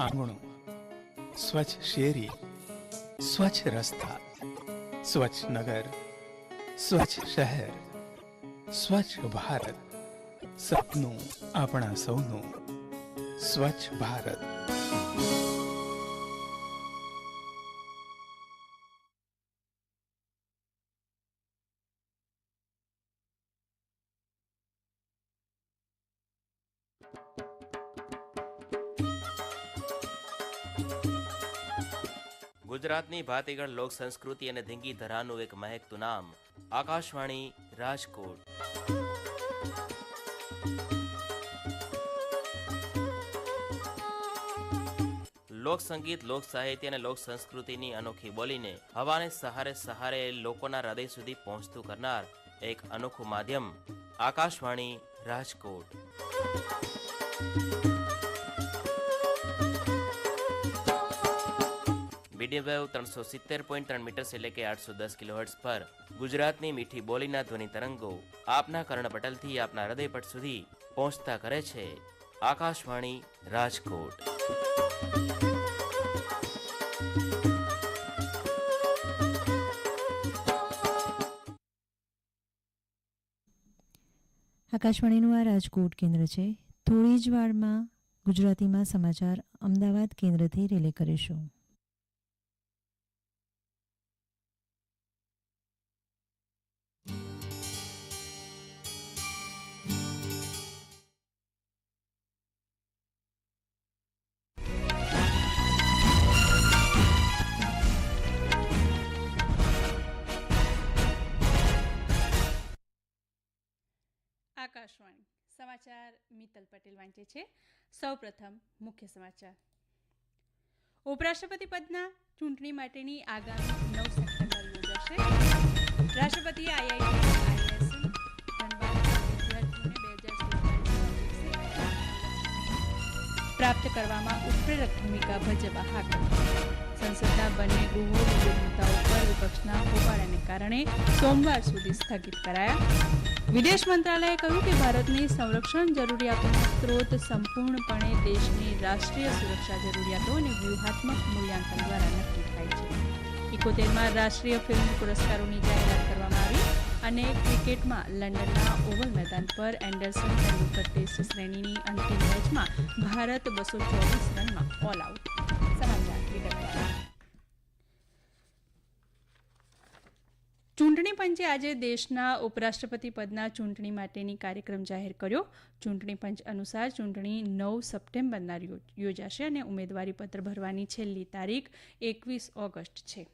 આંગણું, સ્વચ્છ શેરી, સ્વચ્છ રસ્તા, સ્વચ્છ નગર, સ્વચ્છ શહેર, સ્વચ્છ ભારત, સપનું આપણા સૌનું, સ્વચ્છ ભારત. ગુજરાતની ભાતીગળ લોક સંસ્કૃતિ અને ધીંગી ધરાનું એક મહેકતું નામ, આકાશવાણી રાજકોટ. લોક સંગીત, લોક સાહિત્ય અને લોક સંસ્કૃતિની અનોખી બોલીને હવાને સહારે સહારે લોકોના હૃદય સુધી પહોંચતું કરનાર એક અનોખું માધ્યમ, આકાશવાણી રાજકોટ. મીડિયમ વેવ ત્રણસો સિત્તેર પોઈન્ટ ત્રણ મીટર્સ એટલે કે આઠસો દસ કિલોહર્ટ્ઝ પર. ગુજરાતની મીઠી બોલીના ધ્વનિ તરંગો આપના કર્ણપટલથી આપના હૃદયપટ સુધી પહોંચતા કરે છે. આકાશવાણી રાજકોટ. આકાશવાણીનું આ રાજકોટ કેન્દ્ર છે. થોડી જ વારમાં ગુજરાતીમાં સમાચાર અમદાવાદ કેન્દ્રથી રિલે કરીશું. આકાશવાણી. સમાચાર મિત્તલ પટેલ વાંચે છે. સૌપ્રથમ મુખ્ય સમાચાર. ઉપરાષ્ટ્રપતિ પદના ચૂંટણી માટેની આગામી નવ સપ્ટેમ્બર યોજાશે રાષ્ટ્રપતિ આઈઆઈટી પ્રાપ્ત કરવામાં ઉત્પ્રેરક ભૂમિકા ભજવવા હાકલ સંસદના બંને ગૃહો વિવિધ મુદ્દાઓ પર વિપક્ષના હોબાળાને કારણે સોમવાર સુધી સ્થગિત કરાયા. વિદેશ મંત્રાલયે કહ્યું કે ભારતની સંરક્ષણ જરૂરિયાતોનો સ્ત્રોત સંપૂર્ણપણે દેશની રાષ્ટ્રીય સુરક્ષા જરૂરિયાતો અને વ્યૂહાત્મક મૂલ્યાંકન દ્વારા નક્કી થાય છે. ઇકોતેરમાં રાષ્ટ્રીય ફિલ્મ પુરસ્કારોની જાહેરાત કરવામાં આવી અને ક્રિકેટમાં લંડનના ઓવલ મેદાન પર એન્ડરસન તેંડુલકર ટેસ્ટ શ્રેણીની અંતિમ મેચમાં ભારત બસો ચોવીસ રનમાં ઓલ આઉટ પંચે આજે દેશના ઉપરાષ્ટ્રપતિ પદના ચૂંટણી માટેની કાર્યક્રમ જાહેર કર્યો. ચૂંટણી પંચ અનુસાર ચૂંટણી નવ સપ્ટેમ્બરના યોજાશે અને ઉમેદવારી પત્ર ભરવાની છેલ્લી તારીખ એકવીસ ઓગસ્ટ છે.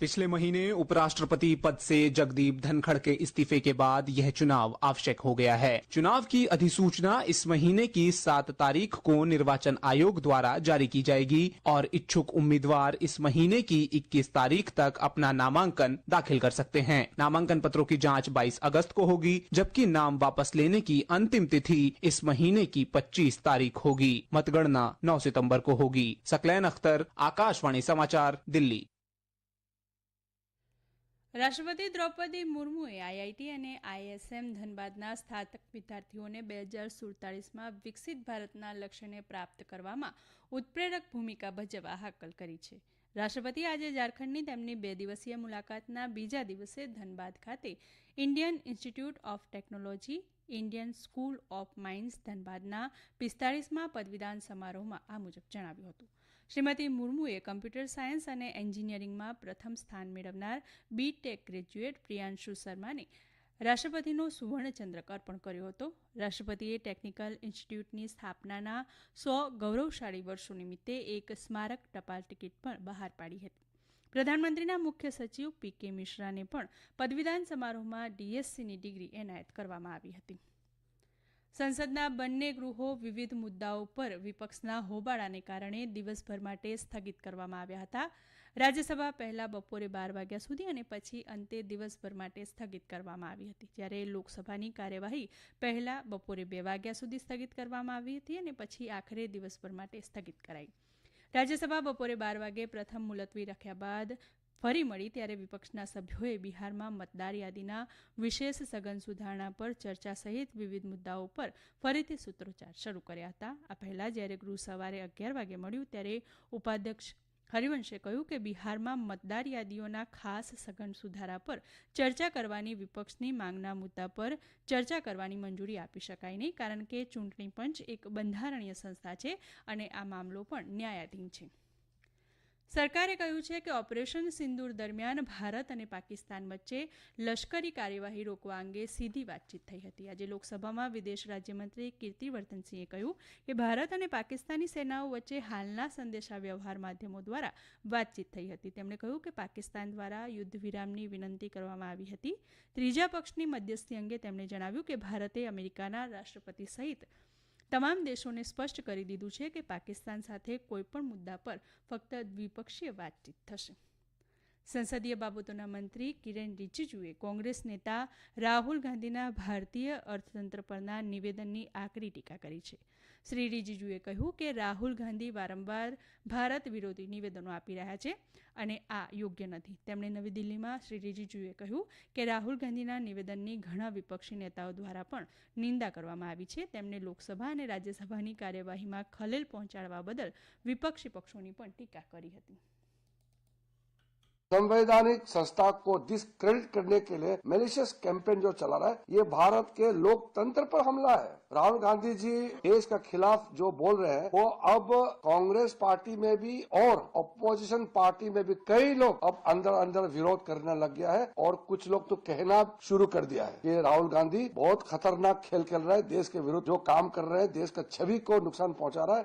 पिछले महीने उपराष्ट्रपति पद से जगदीप धनखड़ के इस्तीफे के बाद यह चुनाव आवश्यक हो गया है। चुनाव की अधिसूचना इस महीने की सात तारीख को निर्वाचन आयोग द्वारा जारी की जाएगी और इच्छुक उम्मीदवार इस महीने की 21 तारीख तक अपना नामांकन दाखिल कर सकते हैं। नामांकन पत्रों की जाँच 22 अगस्त को होगी, जबकि नाम वापस लेने की अंतिम तिथि इस महीने की 25 तारीख होगी। मतगणना नौ सितंबर को होगी। सकलैन अख्तर, आकाशवाणी समाचार, दिल्ली। રાષ્ટ્રપતિ દ્રૌપદી મુર્મુએ આઈઆઈટી અને આઈએસએમ ધનબાદના સ્થાતક વિદ્યાર્થીઓને બે હજાર સુડતાલીસમાં વિકસિત ભારતના લક્ષ્યને પ્રાપ્ત કરવામાં ઉત્પ્રેરક ભૂમિકા ભજવવા હાકલ કરી છે. રાષ્ટ્રપતિ આજે ઝારખંડની તેમની બે દિવસીય મુલાકાતના બીજા દિવસે ધનબાદ ખાતે Indian Institute of Technology, Indian School of Mines ધનબાદના પિસ્તાળીસમાં પદવીદાન સમારોહમાં આ મુજબ જણાવ્યું હતું. શ્રીમતી મુર્મુએ કમ્પ્યુટર સાયન્સ અને એન્જિનિયરિંગમાં પ્રથમ સ્થાન મેળવનાર બી ટેક ગ્રેજ્યુએટ પ્રિયાંશુ શર્માને રાષ્ટ્રપતિનો સુવર્ણચંદ્રક અર્પણ કર્યો હતો. રાષ્ટ્રપતિએ ટેકનિકલ ઇન્સ્ટિટ્યૂટની સ્થાપનાના સો ગૌરવશાળી વર્ષો નિમિત્તે એક સ્મારક ટપાલ ટિકિટ પણ બહાર પાડી હતી. પ્રધાનમંત્રીના મુખ્ય સચિવ પી કે મિશ્રાને પણ પદવીદાન સમારોહમાં ડીએસસીની ડિગ્રી એનાયત કરવામાં આવી હતી. સંસદના બંને ગૃહો વિવિધ મુદ્દાઓ પર વિપક્ષના હોબાળાને કારણે દિવસભર માટે સ્થગિત કરવામાં આવ્યા હતા. રાજ્યસભા પહેલા બપોરે બાર વાગ્યા સુધી અને પછી અંતે દિવસભર માટે સ્થગિત કરવામાં આવી હતી. જ્યારે લોકસભાની કાર્યવાહી પહેલા બપોરે બે વાગ્યા સુધી સ્થગિત કરવામાં આવી હતી અને પછી આખરે દિવસભર માટે સ્થગિત કરાઈ. રાજ્યસભા બપોરે બાર વાગે પ્રથમ મુલતવી રાખ્યા બાદ ફરી મળી ત્યારે વિપક્ષના સભ્યોએ બિહારમાં મતદાર યાદીના વિશેષ સઘન સુધારણા પર ચર્ચા સહિત વિવિધ મુદ્દાઓ પર ફરીથી સૂત્રોચ્ચાર શરૂ કર્યા હતા. આ પહેલા જ્યારે ગૃહ સવારે અગિયાર વાગે મળ્યું ત્યારે ઉપાધ્યક્ષ હરિવંશે કહ્યું કે બિહારમાં મતદાર યાદીઓના ખાસ સઘન સુધારા પર ચર્ચા કરવાની વિપક્ષની માંગના મુદ્દા પર ચર્ચા કરવાની મંજૂરી આપી શકાય નહીં, કારણ કે ચૂંટણી પંચ એક બંધારણીય સંસ્થા છે અને આ મામલો પણ ન્યાયાધીન છે. સરકારે કહ્યું છે કે ઓપરેશન સિંદૂર દરમિયાન ભારત અને પાકિસ્તાન વચ્ચે લશ્કરી કાર્યવાહી રોકવા અંગે સીધી વાતચીત થઈ હતી. આજે લોકસભામાં વિદેશ રાજ્યમંત્રી કીર્તિવર્ધનસિંહે કહ્યું કે ભારત અને પાકિસ્તાની સેનાઓ વચ્ચે હાલના સંદેશા વ્યવહાર માધ્યમો દ્વારા વાતચીત થઈ હતી. તેમણે કહ્યું કે પાકિસ્તાન દ્વારા યુદ્ધ વિરામની વિનંતી કરવામાં આવી હતી. ત્રીજા પક્ષની મધ્યસ્થી અંગે તેમણે જણાવ્યું કે ભારતે અમેરિકાના રાષ્ટ્રપતિ સહિત તમામ દેશોને સ્પષ્ટ કરી દીધું છે કે પાકિસ્તાન સાથે કોઈપણ મુદ્દા પર ફક્ત દ્વિપક્ષીય વાતચીત થશે. સંસદીય બાબતોના મંત્રી કિરણ રિજિજુએ કોંગ્રેસ નેતા રાહુલ ગાંધીના ભારતીય અર્થતંત્ર પરના નિવેદનની આકરી ટીકા કરી છે. શ્રી રિજિજુએ કહ્યું કે રાહુલ ગાંધી વારંવાર ભારત વિરોધી નિવેદનો આપી રહ્યા છે અને આ યોગ્ય નથી. તેમણે નવી દિલ્હીમાં શ્રી રિજિજુએ કહ્યું કે રાહુલ ગાંધીના નિવેદનની ઘણા વિપક્ષી નેતાઓ દ્વારા પણ નિંદા કરવામાં આવી છે. તેમણે લોકસભા અને રાજ્યસભાની કાર્યવાહીમાં ખલેલ પહોંચાડવા બદલ વિપક્ષી પક્ષોની પણ ટીકા કરી હતી. संवैधानिक संस्था को डिस्क्रेडिट करने के लिए मेलिशियस कैंपेन जो चला रहा है, ये भारत के लोकतंत्र पर हमला है। राहुल गांधी जी देश का खिलाफ जो बोल रहे हैं, वो अब कांग्रेस पार्टी में भी और अपोजिशन पार्टी में भी कई लोग अब अंदर अंदर विरोध करने लग गया है और कुछ लोग तो कहना शुरू कर दिया है। कि राहुल गांधी बहुत खतरनाक खेल खेल रहा है। देश के विरुद्ध जो काम कर रहे हैं, देश का छवि को नुकसान पहुँचा रहा है।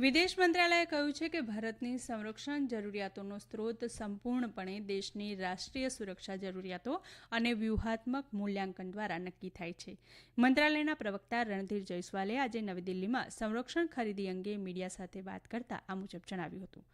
વિદેશ મંત્રાલયે કહ્યું છે કે ભારતની સંરક્ષણ જરૂરિયાતોનો સ્ત્રોત સંપૂર્ણપણે દેશની રાષ્ટ્રીય સુરક્ષા જરૂરિયાતો અને વ્યૂહાત્મક મૂલ્યાંકન દ્વારા નક્કી થાય છે. મંત્રાલયના પ્રવક્તા રણધીર જયસ્વાલે આજે નવી દિલ્હીમાં સંરક્ષણ ખરીદી અંગે મીડિયા સાથે વાત કરતા આ મુજબ જણાવ્યું હતું.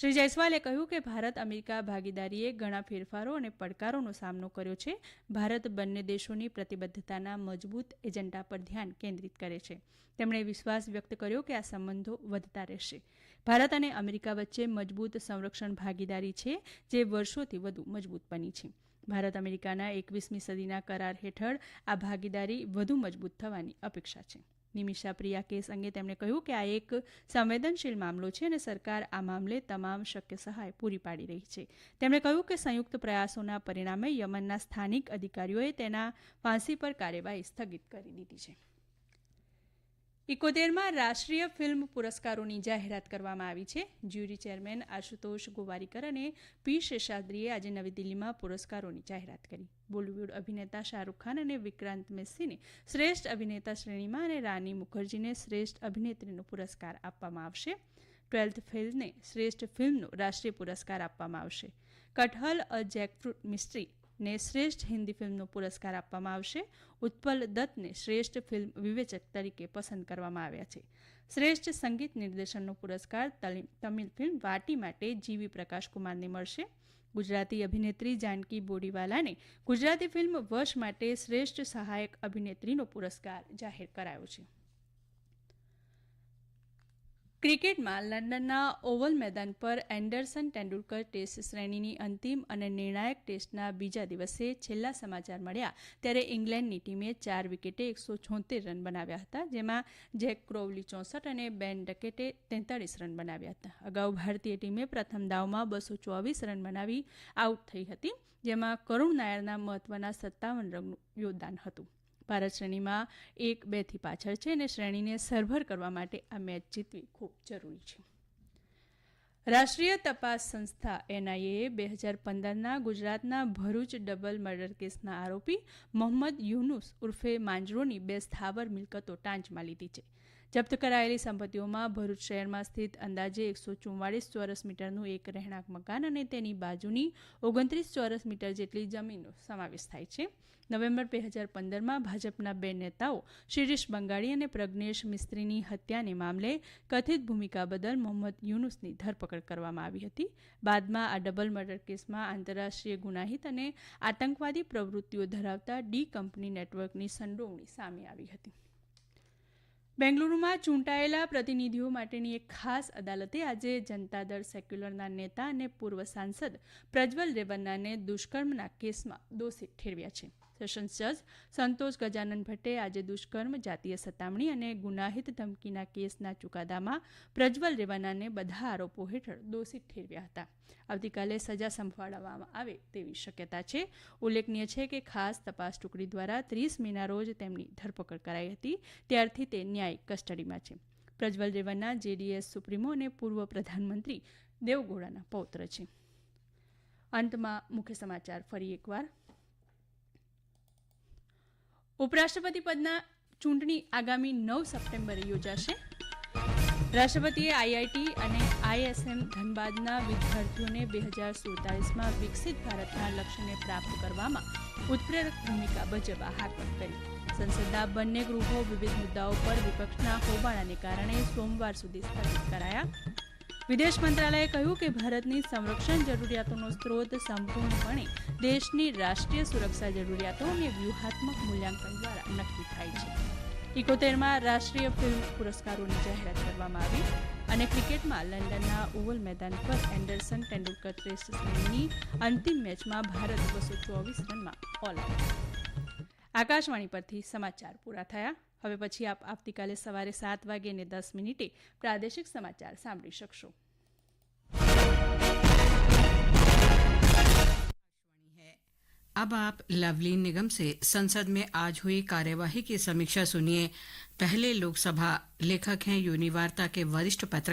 શ્રી જયસ્વાલે કહ્યું કે ભારત અમેરિકા ભાગીદારીએ ઘણા ફેરફારો અને પડકારોનો સામનો કર્યો છે. ભારત બંને દેશોની પ્રતિબદ્ધતાના મજબૂત એજન્ડા પર ધ્યાન કેન્દ્રિત કરે છે. તેમણે વિશ્વાસ વ્યક્ત કર્યો કે આ સંબંધો વધતા રહેશે. ભારત અને અમેરિકા વચ્ચે મજબૂત સંરક્ષણ ભાગીદારી છે, જે વર્ષોથી વધુ મજબૂત બની છે. ભારત અમેરિકાના એકવીસમી સદીના કરાર હેઠળ આ ભાગીદારી વધુ મજબૂત થવાની અપેક્ષા છે. નિમિષા પ્રિયા કેસ અંગે તેમણે કહ્યું કે આ એક સંવેદનશીલ મામલો છે અને સરકાર આ મામલે તમામ શક્ય સહાય પૂરી પાડી રહી છે. તેમણે કહ્યું કે સંયુક્ત પ્રયાસોના પરિણામે યમનના સ્થાનિક અધિકારીઓએ તેના ફાંસી પર કાર્યવાહી સ્થગિત કરી દીધી છે. ઇકોતેરમાં રાષ્ટ્રીય ફિલ્મ પુરસ્કારોની જાહેરાત કરવામાં આવી છે. જ્યુરી ચેરમેન આશુતોષ ગોવારીકર અને પી શેષાદ્રીએ આજે નવી દિલ્હીમાં પુરસ્કારોની જાહેરાત કરી. બોલિવૂડ અભિનેતા શાહરૂખ ખાન અને વિક્રાંત મેસ્સીને શ્રેષ્ઠ અભિનેતા શ્રેણીમાં અને રાની મુખર્જીને શ્રેષ્ઠ અભિનેત્રીનો પુરસ્કાર આપવામાં આવશે. ટ્વેલ્થ ફિલ્મને શ્રેષ્ઠ ફિલ્મનો રાષ્ટ્રીય પુરસ્કાર આપવામાં આવશે. કટહલ અ જેકફ્રૂટ મિસ્ટ્રી ને શ્રેષ્ઠ હિન્દી ફિલ્મનો પુરસ્કાર આપવામાં આવશે. ઉત્પલ દત્તને શ્રેષ્ઠ ફિલ્મ વિવેચક તરીકે પસંદ કરવામાં આવ્યા છે. શ્રેષ્ઠ સંગીત નિર્દેશનનો પુરસ્કાર તમિલ ફિલ્મ વાટી માટે જીવી પ્રકાશ કુમારને મળશે. ગુજરાતી અભિનેત્રી જાનકી બોડીવાલાને ગુજરાતી ફિલ્મ વર્ષ માટે શ્રેષ્ઠ સહાયક અભિનેત્રીનો પુરસ્કાર જાહેર કરાયો છે. ક્રિકેટમાં લંડનના ઓવલ મેદાન પર એન્ડરસન તેંડુલકર ટેસ્ટ શ્રેણીની અંતિમ અને નિર્ણાયક ટેસ્ટના બીજા દિવસે છેલ્લા સમાચાર મળ્યા ત્યારે ઇંગ્લેન્ડની ટીમે ચાર વિકેટે એકસો છોતેર રન બનાવ્યા હતા, જેમાં જેક ક્રોવલી ચોસઠ અને બેન ડકેટે તેતાળીસ રન બનાવ્યા હતા. અગાઉ ભારતીય ટીમે પ્રથમ દાવમાં બસો ચોવીસ રન બનાવી આઉટ થઈ હતી, જેમાં કરુણ નાયરના મહત્વના સત્તાવન રનનું યોગદાન હતું. ભારત શ્રેણીમાં એક બેથી પાછળ છે અને શ્રેણીને સરભર કરવા માટે આ મેચ જીતવી ખૂબ જરૂરી છે. રાષ્ટ્રીય તપાસ સંસ્થા એનઆઈએ બે હજાર પંદરના ગુજરાતના ભરૂચ ડબલ મર્ડર કેસના આરોપી મોહમ્મદ યુનુસ ઉર્ફે માંજરોની બે સ્થાવર મિલકતો ટાંચમાં લીધી છે. જપ્ત કરાયેલી સંપત્તિઓમાં ભરૂચ શહેરમાં સ્થિત અંદાજે એકસો ચુમ્વાળીસ ચોરસ મીટરનું એક રહેણાંક મકાન અને તેની બાજુની ઓગણત્રીસ ચોરસ મીટર જેટલી જમીનનો સમાવેશ થાય છે. નવેમ્બર બે હજાર પંદરમાં ભાજપના બે નેતાઓ શિરીષ બંગાળી અને પ્રજ્ઞેશ મિસ્ત્રીની હત્યાને મામલે કથિત ભૂમિકા બદલ મોહમ્મદ યુનુસની ધરપકડ કરવામાં આવી હતી. બાદમાં આ ડબલ મર્ડર કેસમાં આંતરરાષ્ટ્રીય ગુનાહિત અને આતંકવાદી પ્રવૃત્તિઓ ધરાવતા ડી કંપની નેટવર્કની સંડોવણી સામે આવી હતી. બેંગલુરુમાં ચૂંટાયેલા પ્રતિનિધિઓ માટેની એક ખાસ અદાલતે આજે જનતા દળ સેક્યુલરના નેતા અને પૂર્વ સાંસદ પ્રજ્વલ રેવન્નાને દુષ્કર્મના કેસમાં દોષિત ઠેરવ્યા છે. સેશન્સ જજ સંતોષ ગજાનન ભટ્ટે આજે દુષ્કર્મ, જાતીય સતામણી અને ગુનાહિત ધમકીના કેસના ચુકાદામાં પ્રજ્વલ રેવાનાને બધા આરોપો હેઠળ દોષિત ઠેરવ્યા હતા. આવતીકાલે સજા સંભાળવામાં આવે તેવી શક્યતા છે. ઉલ્લેખનીય છે કે ખાસ તપાસ ટુકડી દ્વારા ત્રીસ મેના રોજ તેમની ધરપકડ કરાઈ હતી. ત્યારથી તે ન્યાયિક કસ્ટડીમાં છે. પ્રજ્વલ રેવાના જેડીએસ સુપ્રીમો અને પૂર્વ પ્રધાનમંત્રી દેવગૌડાના પૌત્ર છે. અંતમાં મુખ્ય સમાચાર ફરી એકવાર. ઉપરાષ્ટ્રપતિ પદના ચૂંટણી આગામી નવ સપ્ટેમ્બરે યોજાશે. રાષ્ટ્રપતિએ આઈઆઈટી અને આઈએસએમ ધનબાદના વિદ્યાર્થીઓને બે હજાર સુડતાલીસમાં વિકસિત ભારતના લક્ષ્યને પ્રાપ્ત કરવામાં ઉત્પ્રેરક ભૂમિકા ભજવવા હાકલ કરી. સંસદના બંને ગૃહો વિવિધ મુદ્દાઓ પર વિપક્ષના હોબાળાને કારણે સોમવાર સુધી સ્થગિત કરાયા. વિદેશ મંત્રાલયે કહ્યું કે ભારતની સંરક્ષણ જરૂરિયાતોનો સ્ત્રોત સંપૂર્ણપણે દેશની રાષ્ટ્રીય સુરક્ષા જરૂરિયાતો અને વ્યૂહાત્મક મૂલ્યાંકન દ્વારા નક્કી થાય છે. ઇકોતેરમાં રાષ્ટ્રીય ફિલ્મ પુરસ્કારોની જાહેરાત કરવામાં આવી અને ક્રિકેટમાં લંડનના ઓવલ મેદાન પર એન્ડરસન તેંડુલકર ટેસ્ટ શ્રેણીની અંતિમ મેચમાં ભારત બસો ચોવીસ રનમાં ઓલ આકાશવાણી પરથી સમાચાર પૂરા થયા. હવે પછી આપ આવતીકાલે સવારે સાત વાગે અને દસ મિનિટે પ્રાદેશિક સમાચાર સાંભળી શકશો अब आप लवलीन निगम से संसद में आज हुई कार्यवाही की समीक्षा सुनिए पहले लोकसभा लेखक हैं यूनिवार्ता के वरिष्ठ पत्रकार